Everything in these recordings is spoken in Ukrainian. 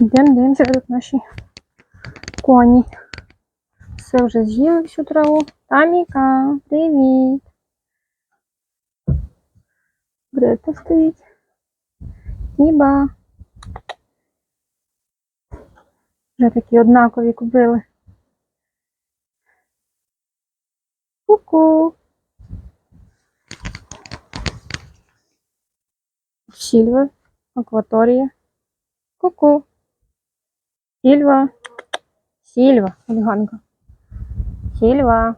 Йдемо, дивимося, тут наші коні. Все вже з'їли всю траву. Таміка, привіт. Брета стоїть. Іба. Вже такі однакові купили. Ку-ку. Сільва, акваторія. Ку-ку. Сільва. Сільва, хуліганка. Сільва.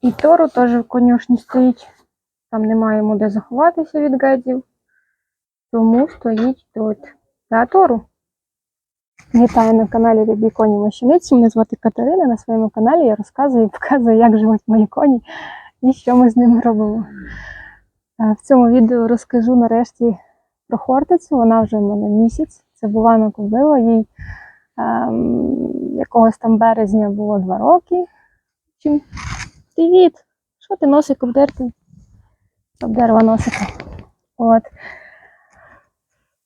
І Тору теж в конюшні стоїть. Там немає йому де заховатися від гадів. Тому стоїть тут. Та Тору. Вітаю на каналі Рибі Коні Мощениці. Мене звати Катерина. На своєму каналі я розказую і показую, як живуть мої коні і що ми з ними робимо. Е, В цьому відео розкажу нарешті про Хортицю. Вона вже в мене місяць. Це була на. Їй ем, якогось там березня було два роки. Чим? Привіт! Що ти носик обдерти? Об дерева носика. От.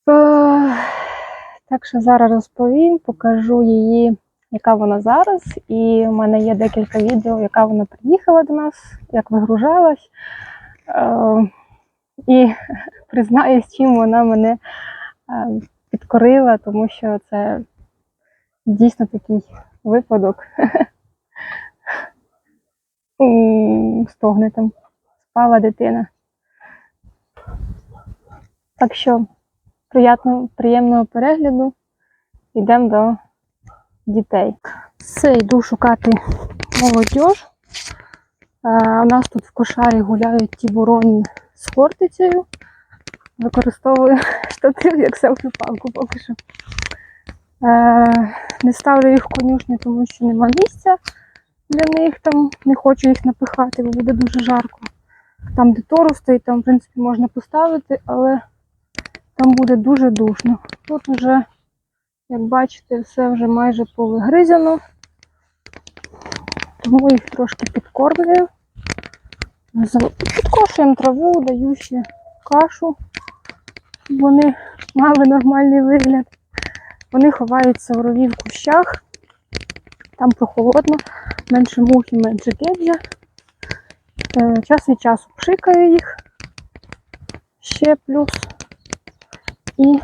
Е, так що зараз розповім, покажу її, яка вона зараз. І в мене є декілька відео, яка вона приїхала до нас, як вигружалась. Е, і признаюсь, чим вона мене е, підкорила, тому що це дійсно такий випадок. Стогне там, спала дитина. Так що приятно, приємного перегляду. Йдемо до дітей. Все, йду шукати молодь. У нас тут в кошарі гуляють ті тібурони з хортицею. Використовую штатив як селфі-палку поки що. Е, не ставлю їх в конюшню, тому що нема місця для них там. Не хочу їх напихати, бо буде дуже жарко. Там, де тору стоїть, там, в принципі, можна поставити, але там буде дуже душно. Тут вже, як бачите, все вже майже повигризано. Тому їх трошки підкормлюю. Підкошуємо траву, даю ще кашу, щоб вони мали нормальний вигляд. Вони ховаються в рові в кущах. Там прохолодно, менше мухи, менше гедзя. Е, Час від часу пшикаю їх. Ще плюс. І,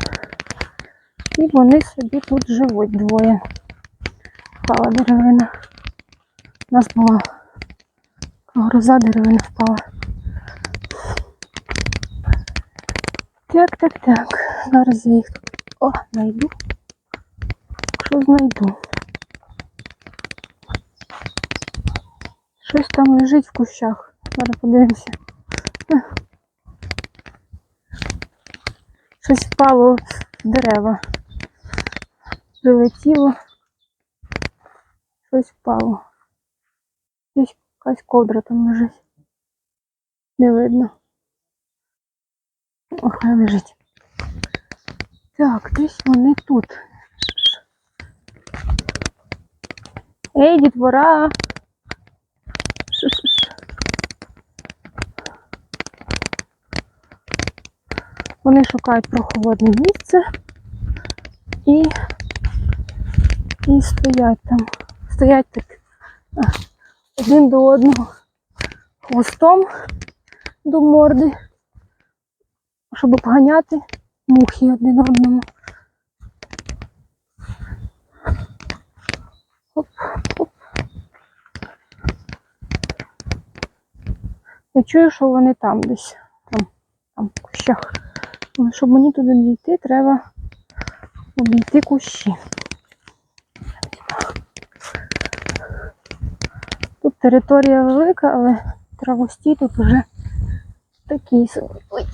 і вони собі тут живуть двоє. Впала деревина. У нас була гроза, деревина впала. Так, так, так. Зараз я їх о, знайду. Що знайду? Щось там лежить в кущах. Зараз подивимося. Щось впало в дерева. Прилетіло. Щось впало. Якась ковдра там лежить. Не видно. О, хай лежить. Так, десь вони тут. Ей, дітвора! Вони шукають прохолодне місце і, і стоять там. Стоять а, один до одного хвостом до морди, щоб обганяти мухи один одному. Оп. Я чую, що вони там десь, там, там в кущах. Щоб мені туди дійти, треба обійти кущі. Територія велика, але травості тут вже такі собі. Ой.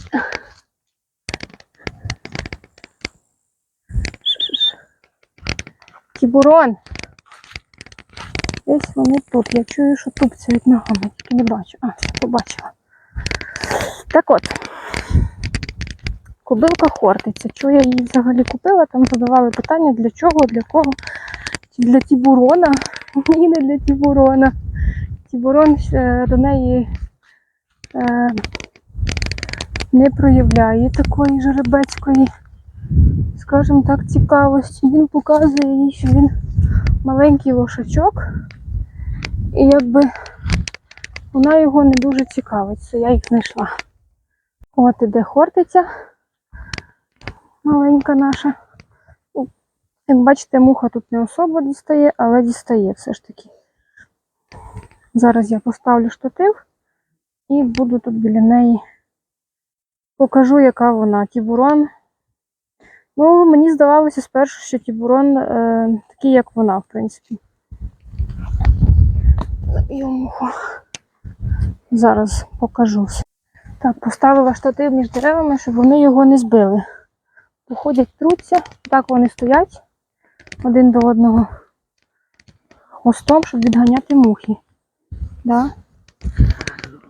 Тібурон. Десь вони тут. Я чую, що тупцяють ногами, тільки не бачу. А, все, побачила. Так от. Кобилка хортиця. Чого я її взагалі купила? Там задавали питання, для чого, для кого. Для тібурона. Ні, не для тібурона. Тібурон е, до неї е, не проявляє такої жеребецької скажімо так, цікавості. Він показує їй, що він маленький лошачок. І якби вона його не дуже цікавить. Це я їх знайшла. От іде хортиця. Маленька наша. Як бачите, муха тут не особо дістає, але дістає все ж таки. Зараз я поставлю штатив і буду тут біля неї. Покажу, яка вона. Тібурон. Ну, мені здавалося спершу, що тібурон е, такий, як вона, в принципі. Муху. Зараз покажу. Так, поставила штатив між деревами, щоб вони його не збили. Походять, труться, так вони стоять один до одного хвостом, щоб відганяти мухи. Да.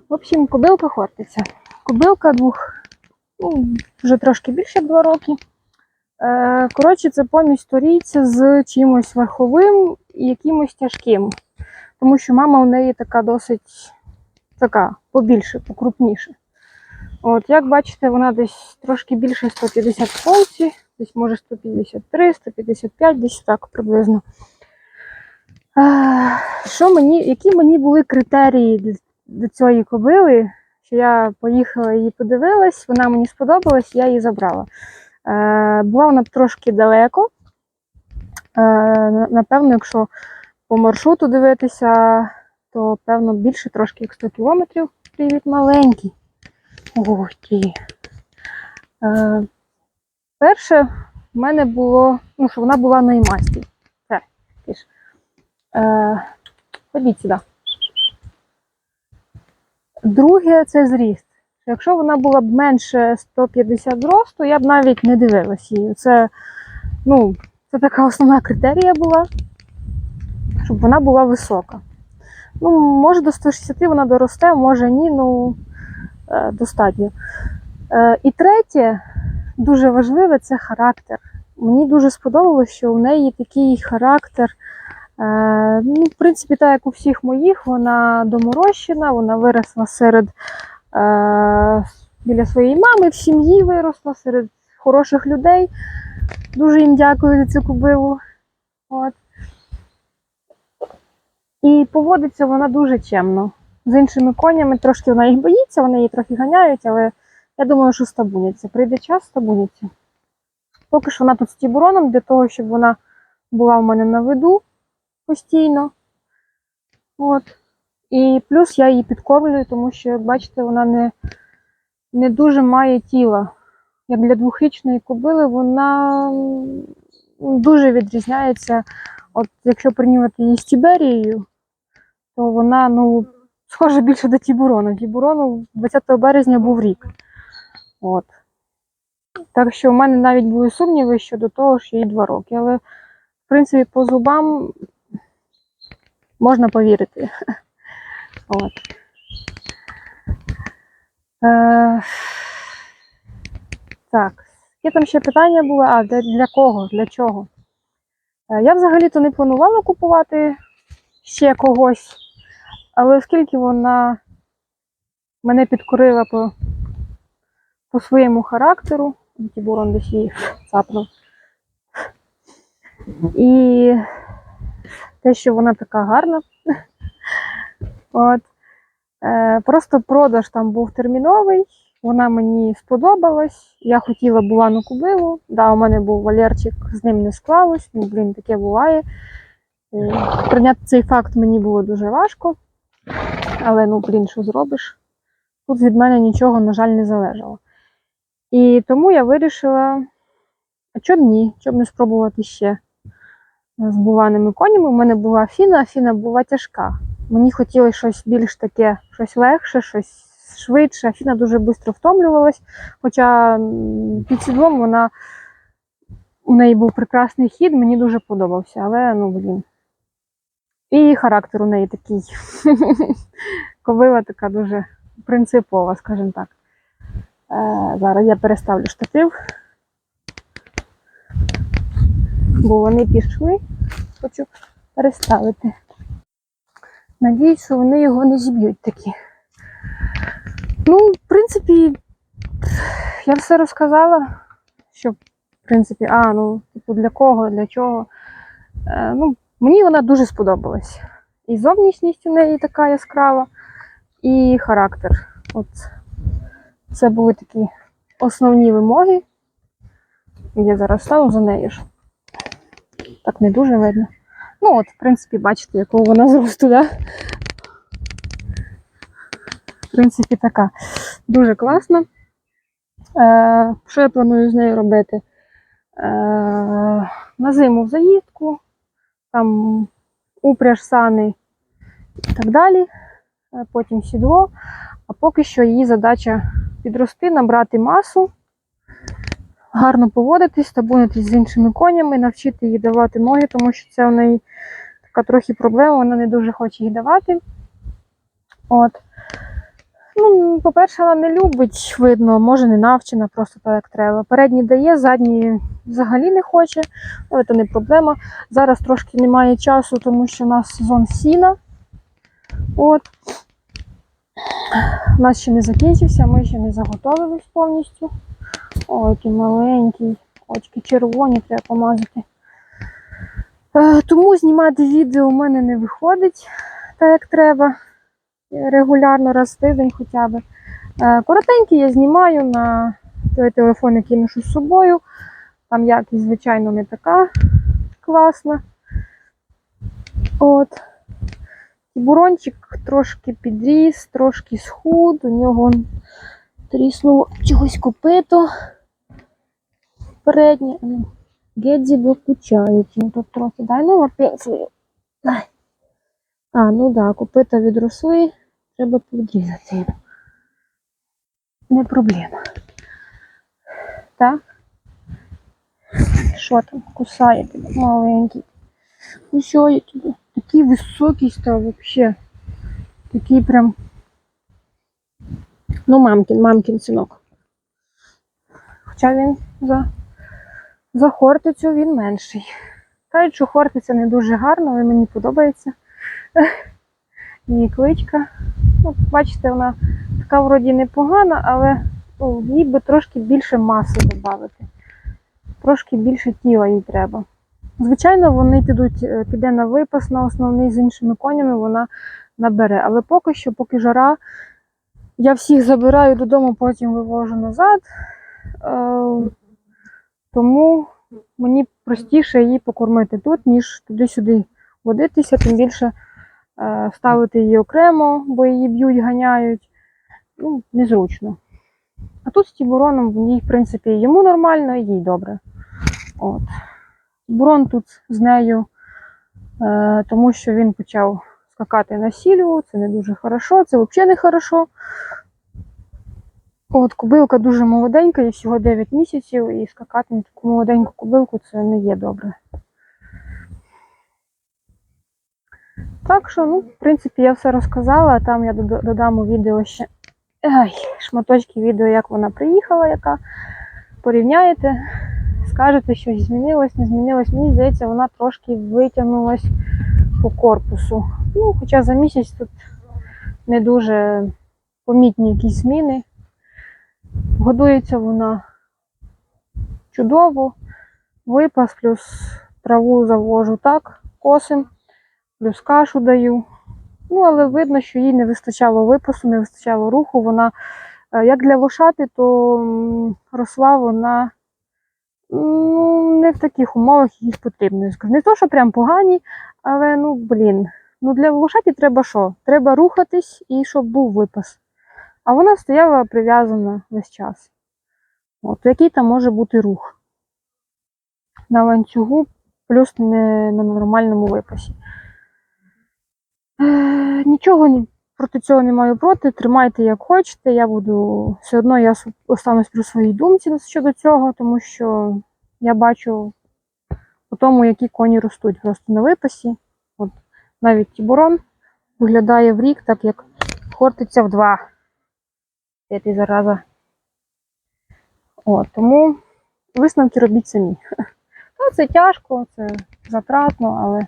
В общем, кобилка хортиця. Кобилка двох, ну, вже трошки більше як два роки. Е, коротше, це помість торійця з чимось верховим і якимось тяжким. Тому що мама у неї така досить така побільше, покрупніше. От, як бачите, вона десь трошки більше 150 в десь може 153, 155, десь так приблизно. Що мені, які мені були критерії для цієї кобили? Що я поїхала її подивилась, вона мені сподобалась, я її забрала. Е, була вона трошки далеко. Е, напевно, якщо по маршруту дивитися, то певно більше трошки як 100 кілометрів. Привіт, маленький. Ох ти. Е, перше, в мене було, ну, що вона була наймасті. Е, ходіть сюди. Друге це зріст. Якщо вона була б менше 150 зросту, я б навіть не дивилась її. Це, ну, це така основна критерія була, щоб вона була висока. Ну, може до 160 вона доросте, може ні, ну е, достатньо. Е, і третє, дуже важливе, це характер. Мені дуже сподобалось, що у неї такий характер. Е, ну, в принципі, так як у всіх моїх, вона доморощена, вона виросла серед е, біля своєї мами, в сім'ї виросла, серед хороших людей. Дуже їм дякую за цю кубилу. От. І поводиться вона дуже чемно. З іншими конями трошки вона їх боїться, вони її трохи ганяють, але я думаю, що стабуняться. Прийде час, стабуняться. Поки що вона тут з тібуроном для того, щоб вона була в мене на виду постійно. От. І плюс я її підкормлюю, тому що, як бачите, вона не, не дуже має тіла. Як для двохрічної кобили, вона дуже відрізняється. От якщо порівнювати її з Тіберією, то вона ну, схожа більше до Тібурона. Тібурону 20 березня був рік. От. Так що в мене навіть були сумніви щодо того, що їй 2 роки. Але, в принципі, по зубам можна повірити. От. Е, так, які там ще питання були? А, для, для кого? Для чого? Е, Я взагалі-то не планувала купувати ще когось, але оскільки вона мене підкорила по, по своєму характеру, Тібурон десь її цапнув. І те, що вона така гарна. От. Е, просто продаж там був терміновий, вона мені сподобалась. Я хотіла булану кубилу. Да, у мене був валерчик, з ним не склалось. Ну, блін, таке буває. Е, Прийняти цей факт мені було дуже важко. Але ну, блін, що зробиш? Тут від мене нічого, на жаль, не залежало. І тому я вирішила, а чому ні? Чому не спробувати ще з буланими конями. У мене була Афіна, Афіна була тяжка. Мені хотілося щось більш таке, щось легше, щось швидше. Афіна дуже швидко втомлювалась, хоча під сідлом вона у неї був прекрасний хід, мені дуже подобався, але ну блін. І характер у неї такий. Ковила така дуже принципова, скажімо так. Е, зараз я переставлю штатив. Бо вони пішли. Хочу переставити. Надіюсь, що вони його не зіб'ють такі. Ну, в принципі, я все розказала, що в принципі, а, ну, типу, для кого, для чого. Е, ну, мені вона дуже сподобалась. І зовнішність у неї така яскрава, і характер. От це були такі основні вимоги. Я зараз стану за нею ж. Так не дуже видно. Ну, от, в принципі, бачите, якого вона зросту, да? В принципі, така дуже класна. Е, що я планую з нею робити? Е, на зиму в заїздку, там упряж сани і так далі. Е, Потім сідло. А поки що її задача підрости, набрати масу, гарно поводитись, табунитись з іншими конями, навчити її давати ноги, тому що це в неї така трохи проблема, вона не дуже хоче їх давати. От. Ну, по-перше, вона не любить, видно, може не навчена, просто так як треба. Передні дає, задні взагалі не хоче, але це не проблема. Зараз трошки немає часу, тому що у нас сезон сіна. От. У нас ще не закінчився, ми ще не заготовились повністю. Ой, який маленький, очки червоні, треба помазати. Е, тому знімати відео у мене не виходить так, як треба. Регулярно раз в тиждень хоча б. Е, Коротенькі я знімаю на той телефон, який ношу з собою. Там якість, звичайно, не така класна. От. Бурончик трошки підріс, трошки схуд, у нього он тріснуло чогось копито переднє. Гедзі блокучають. Ну тут трохи дай ну пенсію. А, ну да, копита відросли, треба підрізати. Не проблема. Так. Що там? Кусає тебе маленький. Ну що я тебе? Такий високий став вообще. Такий прям. Ну, мамкін, мамкін синок. Хоча він за, за хортицю він менший. Кажуть, що хортиця не дуже гарна, але мені подобається. Її кличка. Ну, бачите, вона така вроді непогана, але ну, їй би трошки більше маси додати. Трошки більше тіла їй треба. Звичайно, вони підуть, е, піде на випас на основний з іншими конями, вона набере. Але поки що, поки жара, я всіх забираю додому, потім вивожу назад. Е, тому мені простіше її покормити тут, ніж туди-сюди водитися, тим більше е, ставити її окремо, бо її б'ють, ганяють. Ну, незручно. А тут з тібуроном їй, в принципі, йому нормально, і їй добре. От. Бурон тут з нею, е, тому що він почав скакати на сілю, це не дуже хорошо, це взагалі не хорошо. От, кобилка дуже молоденька, їй всього 9 місяців, і скакати на таку молоденьку кобилку це не є добре. Так що, ну, в принципі, я все розказала, а там я додам у відео ще ай, шматочки відео, як вона приїхала, яка порівняєте скажете, що змінилось, не змінилось. Мені здається, вона трошки витягнулась по корпусу. Ну, хоча за місяць тут не дуже помітні якісь зміни. Годується вона чудово. Випас плюс траву завожу так, косим, плюс кашу даю. Ну, але видно, що їй не вистачало випасу, не вистачало руху. Вона, е, як для лошати, то росла вона Ну, не в таких умовах їх потрібно. Не то, що прям погані, але ну, блін. Ну для лошаті треба що? Треба рухатись і щоб був випас. А вона стояла прив'язана весь час. От який там може бути рух на ланцюгу, плюс не на нормальному випасі. Е, нічого ні- проти цього не маю проти. Тримайте як хочете. Я буду все одно я останусь при своїй думці щодо цього, тому що я бачу по тому, які коні ростуть просто на випасі. Навіть тібурон виглядає в рік, так як хортиться в два. Де зараза. От, тому висновки робіть самі. Ну, це тяжко, це затратно, але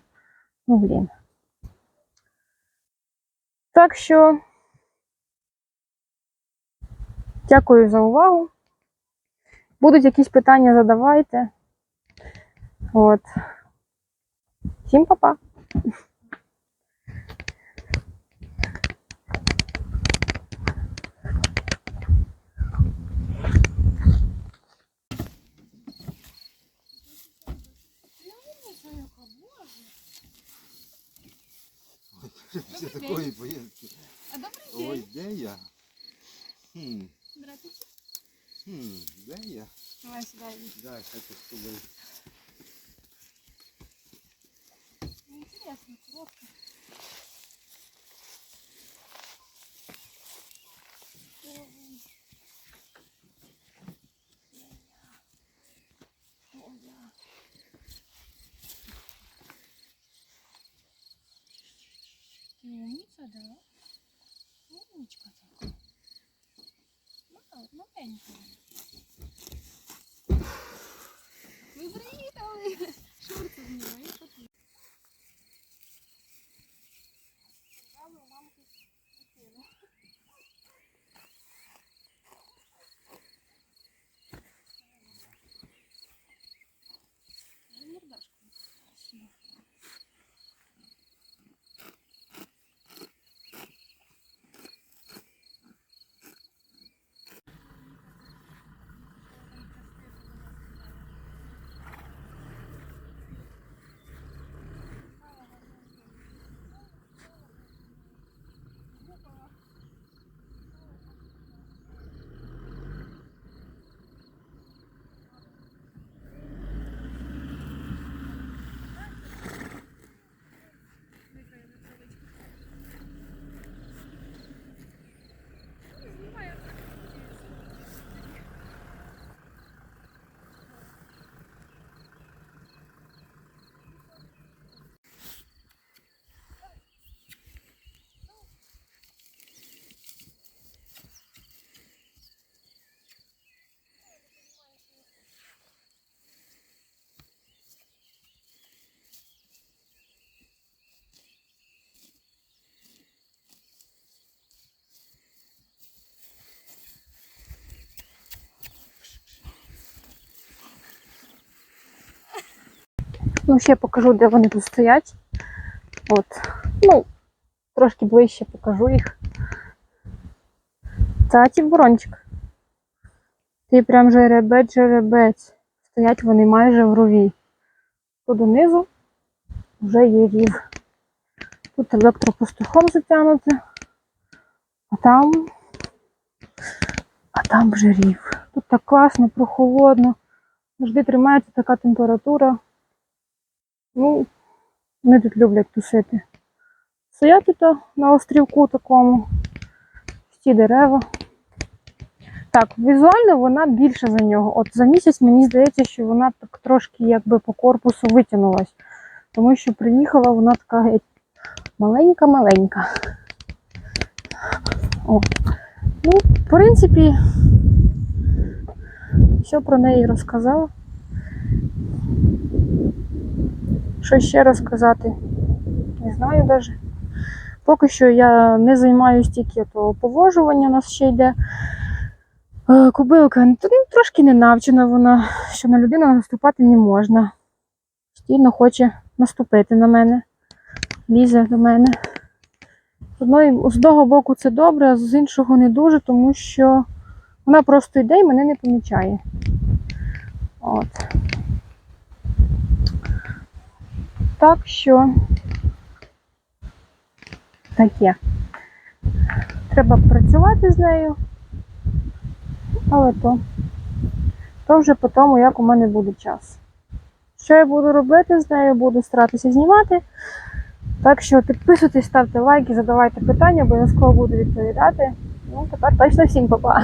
ну блін. Так що дякую за увагу. Будуть якісь питання, задавайте. От. Всім па-па! Після такої поїздки. А добрий Ой, день. де я? Хм, Здравствуйте. хм, де я? Давай сюда. Да, хочу з тобою. Ну, интересно, коробка. Да? Умничка такая. Мал- Маленькая. Ви приїхали! Шорти знімаєте? Ну, ще покажу, де вони тут стоять. От. Ну, трошки ближче покажу їх. Та ті ворончик. Ти прям жеребець, жеребець. Стоять вони майже в рові. Тут донизу вже є рів. Тут електропастухом затягнуте. А там. А там вже рів. Тут так класно, прохолодно. Завжди тримається така температура. Ну, вони тут люблять тусити. Стоять тут на острівку такому. Всі дерева. Так, візуально вона більша за нього. От за місяць мені здається, що вона так трошки якби по корпусу витягнулась. Тому що приїхала вона така маленька-маленька. Ну, в принципі, все про неї розказала. Що ще розказати? Не знаю навіть. Поки що я не займаюся тільки то повожування, у нас ще йде. Е, Кобилка ну, трошки не навчена вона, що на людину наступати не можна. Постійно хоче наступити на мене, лізе до мене. З, одної, з одного боку це добре, а з іншого не дуже, тому що вона просто йде і мене не помічає. От. Так що таке. Треба працювати з нею, але то, то вже по тому, як у мене буде час. Що я буду робити з нею, буду старатися знімати. Так що підписуйтесь, ставте лайки, задавайте питання, обов'язково буду відповідати. Ну, тепер точно всім па-па.